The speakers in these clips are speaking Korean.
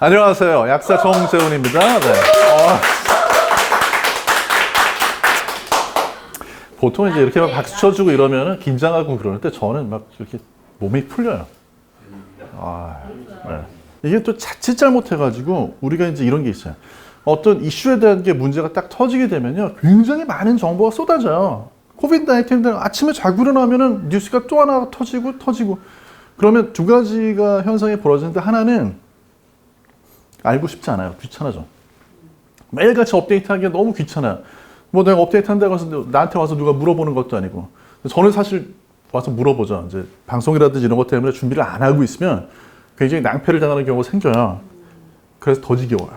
안녕하세요. 약사 정세훈입니다. 네. 어. 보통 이제 이렇게 막 박수 쳐주고 이러면은 긴장하고 그러는데 저는 막 이렇게 몸이 풀려요. 아, 네. 이게 또 자칫 잘못해가지고 우리가 이제 이런 게 있어요. 어떤 이슈에 대한 게 문제가 딱 터지게 되면요. 굉장히 많은 정보가 쏟아져요. 코비드 19들 아침에 자고 일어나면은 뉴스가 또 하나 터지고 터지고 그러면 두 가지가 현상이 벌어지는데 하나는 알고 싶지 않아요. 귀찮아져. 매일같이 업데이트하기가 너무 귀찮아요. 뭐 내가 업데이트 한다고 해서 나한테 와서 누가 물어보는 것도 아니고. 저는 사실 와서 물어보죠. 이제 방송이라든지 이런 것 때문에 준비를 안 하고 있으면 굉장히 낭패를 당하는 경우가 생겨요. 그래서 더 지겨워요.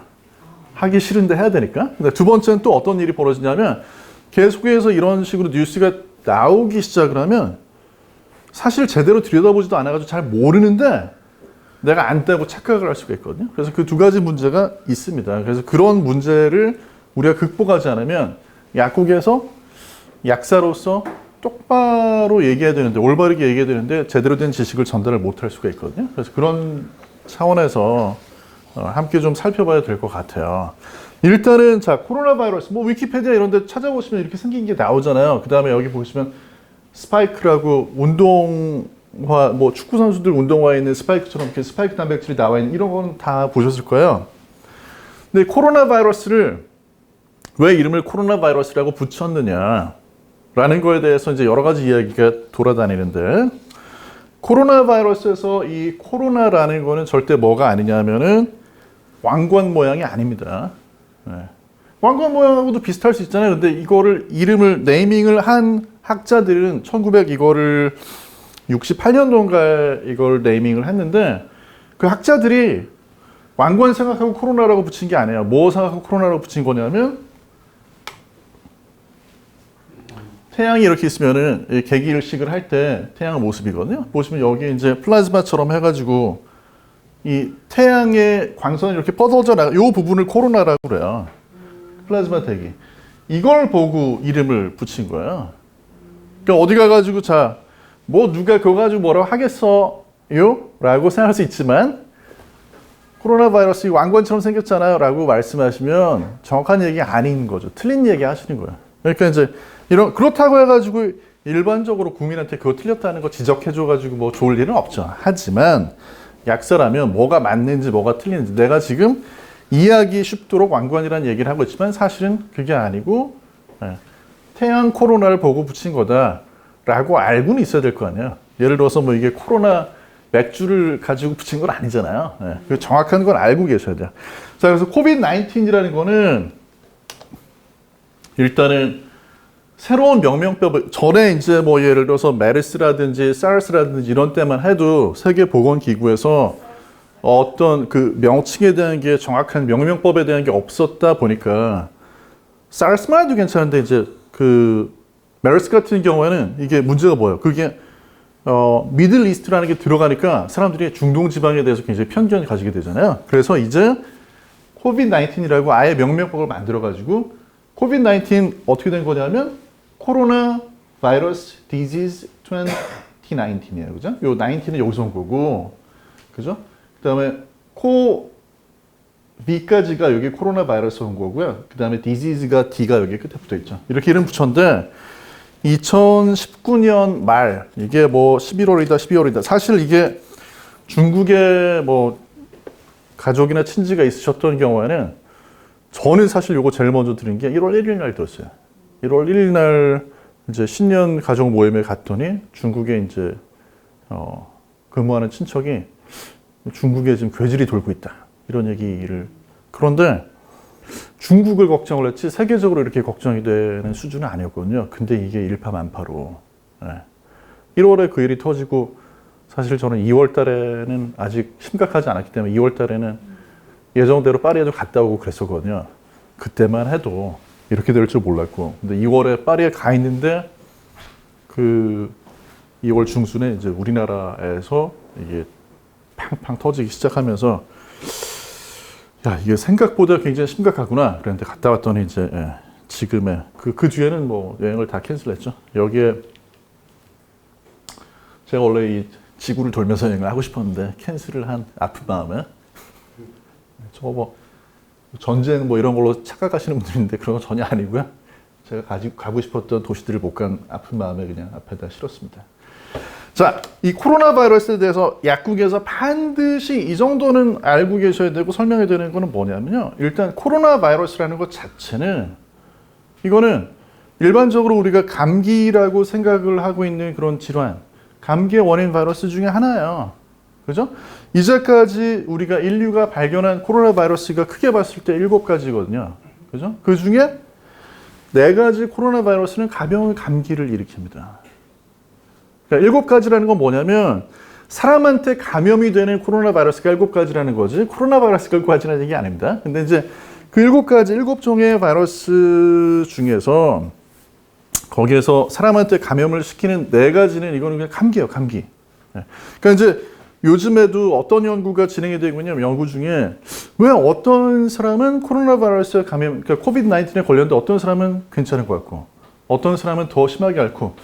하기 싫은데 해야 되니까. 근데 두 번째는 또 어떤 일이 벌어지냐면 계속해서 이런 식으로 뉴스가 나오기 시작을 하면 사실 제대로 들여다보지도 않아가지고 잘 모르는데 내가 안다고 착각을 할 수가 있거든요. 그래서 그 두 가지 문제가 있습니다. 그래서 그런 문제를 우리가 극복하지 않으면 약국에서 약사로서 똑바로 얘기해야 되는데 올바르게 얘기해야 되는데 제대로 된 지식을 전달을 못 할 수가 있거든요. 그래서 그런 차원에서 어, 함께 좀 살펴봐야 될 것 같아요. 일단은 자 코로나 바이러스 뭐 위키페디아 이런 데 찾아보시면 이렇게 생긴 게 나오잖아요. 그 다음에 여기 보시면 스파이크라고 운동화 뭐 축구 선수들 운동화에 있는 스파이크처럼 이렇게 스파이크 단백질이 나와 있는 이런 거는 다 보셨을 거예요. 근데 코로나 바이러스를 왜 이름을 코로나 바이러스라고 붙였느냐라는 거에 대해서 이제 여러 가지 이야기가 돌아다니는데 코로나 바이러스에서 이 코로나라는 거는 절대 뭐가 아니냐면은 왕관 모양이 아닙니다. 네. 왕관 모양하고도 비슷할 수 있잖아요. 근데 이거를 이름을 네이밍을 한 학자들은 1900 이거를 68년도인가 이걸 네이밍을 했는데 그 학자들이 왕관 생각하고 코로나라고 붙인 게 아니에요. 뭐 생각하고 코로나라고 붙인 거냐면 태양이 이렇게 있으면은 이 개기일식을 할 때 태양 모습이거든요. 보시면 여기 이제 플라즈마처럼 해가지고 이 태양의 광선이 이렇게 뻗어져 나가 요 부분을 코로나라고 그래요. 플라즈마 대기. 이걸 보고 이름을 붙인 거예요. 그러니까 어디 가가지고 자, 뭐 누가 그거 가지고 뭐라고 하겠어요? 라고 생각할 수 있지만 코로나 바이러스 왕관처럼 생겼잖아요. 라고 말씀하시면 정확한 얘기 아닌 거죠. 틀린 얘기 하시는 거예요. 그러니까 이제 이런, 그렇다고 해가지고 일반적으로 국민한테 그거 틀렸다는 거 지적해줘가지고 뭐 좋을 일은 없죠. 하지만 약사라면 뭐가 맞는지 뭐가 틀린지 내가 지금 이해하기 쉽도록 왕관이라는 얘기를 하고 있지만 사실은 그게 아니고 예, 태양 코로나를 보고 붙인 거다 라고 알고는 있어야 될 거 아니에요. 예를 들어서 뭐 이게 코로나 맥주를 가지고 붙인 건 아니잖아요. 예, 그 정확한 건 알고 계셔야 돼요. 자, 그래서 코비드 19이라는 거는 일단은 새로운 명명법 전에 이제 뭐 예를 들어서 메르스라든지 사르스라든지 이런 때만 해도 세계 보건 기구에서 어떤 그 명칭에 대한 게 정확한 명명법에 대한 게 없었다 보니까 사르스만 해도 괜찮은데 이제 그 메르스 같은 경우에는 이게 문제가 뭐예요? 그게 어 미들 리스트라는 게 들어가니까 사람들이 중동 지방에 대해서 굉장히 편견을 가지게 되잖아요. 그래서 이제 코비드 19이라고 아예 명명법을 만들어 가지고 코비드 19 어떻게 된 거냐면 코로나 바이러스 디지즈 2019이에요. 그죠? 요 19은 여기서 온 거고. 그죠? 그다음에 코 B까지가 여기 코로나 바이러스 온 거고요. 그 다음에 디지즈가 D가 여기 끝에 붙어 있죠. 이렇게 이름 붙였는데 2019년 말 이게 뭐 11월이다 12월이다. 사실 이게 중국에 뭐 가족이나 친지가 있으셨던 경우에는 저는 사실 요거 제일 먼저 들은 게 1월 1일 날 들었어요. 1월 1일 날 이제 신년 가족 모임에 갔더니 중국에 이제 어, 근무하는 친척이 중국에 지금 괴질이 돌고 있다 이런 얘기를 그런데 중국을 걱정을 했지 세계적으로 이렇게 걱정이 되는 수준은 아니었거든요. 근데 이게 일파만파로 네. 1월에 그 일이 터지고 사실 저는 2월 달에는 아직 심각하지 않았기 때문에 2월 달에는 예정대로 파리에도 갔다 오고 그랬었거든요. 그때만 해도 이렇게 될 줄 몰랐고. 근데 2월에 파리에 가 있는데 그 2월 중순에 이제 우리나라에서 이게 팡팡 터지기 시작하면서 야, 이게 생각보다 굉장히 심각하구나. 그랬는데 갔다 왔더니 이제 예, 지금의 그, 그 뒤에는 뭐 여행을 다 캔슬했죠. 여기에 제가 원래 이 지구를 돌면서 여행을 하고 싶었는데 캔슬을 한 아픈 마음에 저거 뭐 전쟁 뭐 이런 걸로 착각하시는 분들인데 그런 건 전혀 아니고요. 제가 가지, 가고 싶었던 도시들을 못 간 아픈 마음에 그냥 앞에다 실었습니다. 자, 이 코로나 바이러스에 대해서 약국에서 반드시 이 정도는 알고 계셔야 되고 설명해야 되는 거는 뭐냐면요. 일단 코로나 바이러스라는 것 자체는 이거는 일반적으로 우리가 감기라고 생각을 하고 있는 그런 질환, 감기의 원인 바이러스 중에 하나예요. 그죠? 이제까지 우리가 인류가 발견한 코로나 바이러스가 크게 봤을 때 일곱 가지거든요. 그죠? 그 중에 네 가지 코로나 바이러스는 가벼운 감기를 일으킵니다. 그러니까 일곱 가지라는 건 뭐냐면 사람한테 감염이 되는 코로나 바이러스가 일곱 가지라는 거지 코로나 바이러스가 일곱 가지라는 얘기 아닙니다. 근데 이제 그 일곱 가지 일곱 종의 바이러스 중에서 거기에서 사람한테 감염을 시키는 네 가지는 이거는 그냥 감기예요, 감기. 네. 그러니까 이제 요즘에도 어떤 연구가 진행이 되고 있냐면 연구 중에 왜 어떤 사람은 코로나 바이러스 감염, 그러니까 코비드 19에 걸렸는데 어떤 사람은 괜찮은 것 같고 어떤 사람은 더 심하게 앓고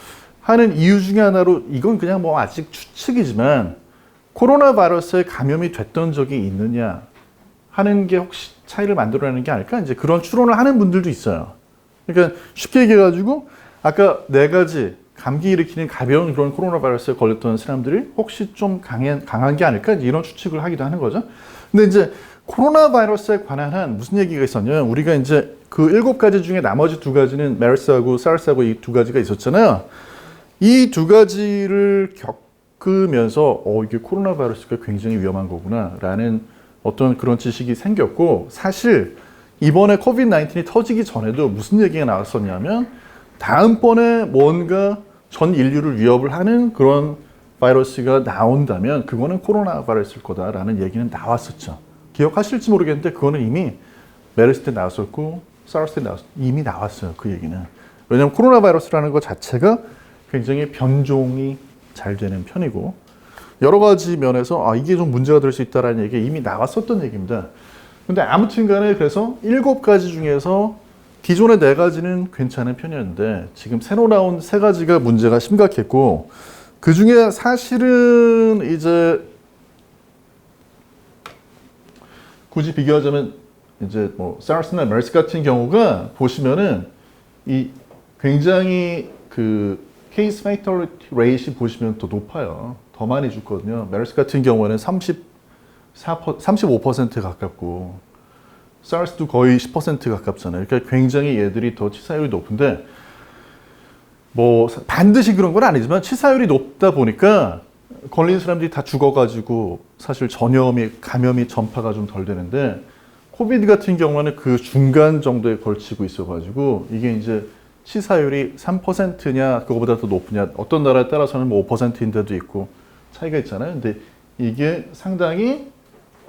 하는 이유 중에 하나로 이건 그냥 뭐 아직 추측이지만 코로나 바이러스에 감염이 됐던 적이 있느냐 하는 게 혹시 차이를 만들어내는 게 아닐까 이제 그런 추론을 하는 분들도 있어요. 그러니까 쉽게 얘기해가지고 아까 네 가지 감기 일으키는 가벼운 그런 코로나 바이러스에 걸렸던 사람들이 혹시 좀 강한, 강한 게 아닐까 이런 추측을 하기도 하는 거죠. 근데 이제 코로나 바이러스에 관한 한 무슨 얘기가 있었냐면 우리가 이제 그 일곱 가지 중에 나머지 두 가지는 메르스하고 사르스하고 이 두 가지가 있었잖아요. 이 두 가지를 겪으면서 어 이게 코로나 바이러스가 굉장히 위험한 거구나라는 어떤 그런 지식이 생겼고 사실 이번에 코비드 19이 터지기 전에도 무슨 얘기가 나왔었냐면 다음번에 뭔가 전 인류를 위협을 하는 그런 바이러스가 나온다면 그거는 코로나 바이러스일 거다라는 얘기는 나왔었죠. 기억하실지 모르겠는데 그거는 이미 메르스 때 나왔었고 사르스 때 나왔 이미 나왔어요. 그 얘기는. 왜냐하면 코로나 바이러스라는 것 자체가 굉장히 변종이 잘 되는 편이고 여러 가지 면에서 아 이게 좀 문제가 될 수 있다라는 얘기 이미 나왔었던 얘기입니다. 근데 아무튼 간에 그래서 일곱 가지 중에서 기존의 네 가지는 괜찮은 편이었는데 지금 새로 나온 세 가지가 문제가 심각했고 그 중에 사실은 이제 굳이 비교하자면 이제 뭐 사르스나 메르스 같은 경우가 보시면은 이 굉장히 그 케이스 페이털리티 레이시 보시면 더 높아요. 더 많이 죽거든요. 메르스 같은 경우에는 34, 35% 가깝고 사르스도 거의 10% 가깝잖아요. 그러니까 굉장히 얘들이 더 치사율이 높은데 뭐 반드시 그런 건 아니지만 치사율이 높다 보니까 걸린 사람들이 다 죽어가지고 사실 전염이 감염이 전파가 좀 덜 되는데 코비드 같은 경우는 그 중간 정도에 걸치고 있어가지고 이게 이제 치사율이 3%냐 그거보다 더 높으냐 어떤 나라에 따라서는 뭐 5%인 데도 있고 차이가 있잖아요. 근데 이게 상당히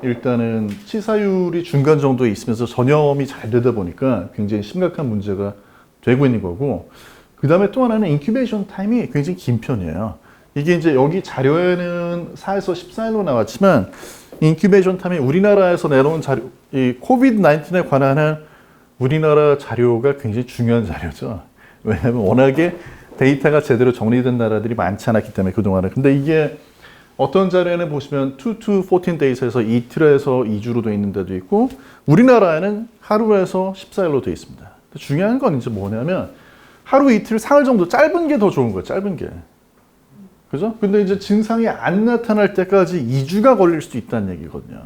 일단은 치사율이 중간 정도에 있으면서 전염이 잘 되다 보니까 굉장히 심각한 문제가 되고 있는 거고 그 다음에 또 하나는 인큐베이션 타임이 굉장히 긴 편이에요. 이게 이제 여기 자료에는 4에서 14일로 나왔지만 인큐베이션 타임이 우리나라에서 내놓은 자료, 이 코비드 19에 관한 한 우리나라 자료가 굉장히 중요한 자료죠. 왜냐하면 워낙에 데이터가 제대로 정리된 나라들이 많지 않았기 때문에 그동안은. 근데 이게 어떤 자료에는 보시면 2 to 14 days에서 이틀에서 2주로 되어 있는 데도 있고 우리나라에는 하루에서 14일로 되어 있습니다. 중요한 건 이제 뭐냐면 하루 이틀 사흘 정도 짧은 게 더 좋은 거예요. 짧은 게. 그죠? 근데 이제 증상이 안 나타날 때까지 2주가 걸릴 수도 있다는 얘기거든요.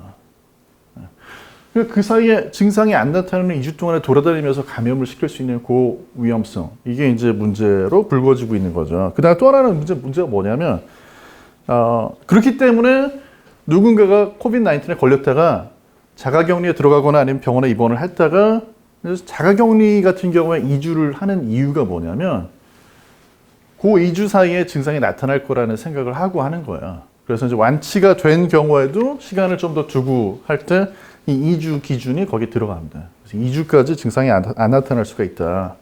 그 사이에 증상이 안 나타나는 2주 동안에 돌아다니면서 감염을 시킬 수 있는 고위험성. 이게 이제 문제로 불거지고 있는 거죠. 그 다음에 또 하나는 문제, 문제가 뭐냐면 어, 그렇기 때문에 누군가가 코비드 19에 걸렸다가 자가격리에 들어가거나 아니면 병원에 입원을 했다가 자가격리 같은 경우에 2주를 하는 이유가 뭐냐면 그 2주 사이에 증상이 나타날 거라는 생각을 하고 하는 거야. 그래서 이제 완치가 된 경우에도 시간을 좀 더 두고 할때 이 2주 기준이 거기 들어갑니다. 그래서 2주까지 증상이 안, 안 나타날 수가 있다.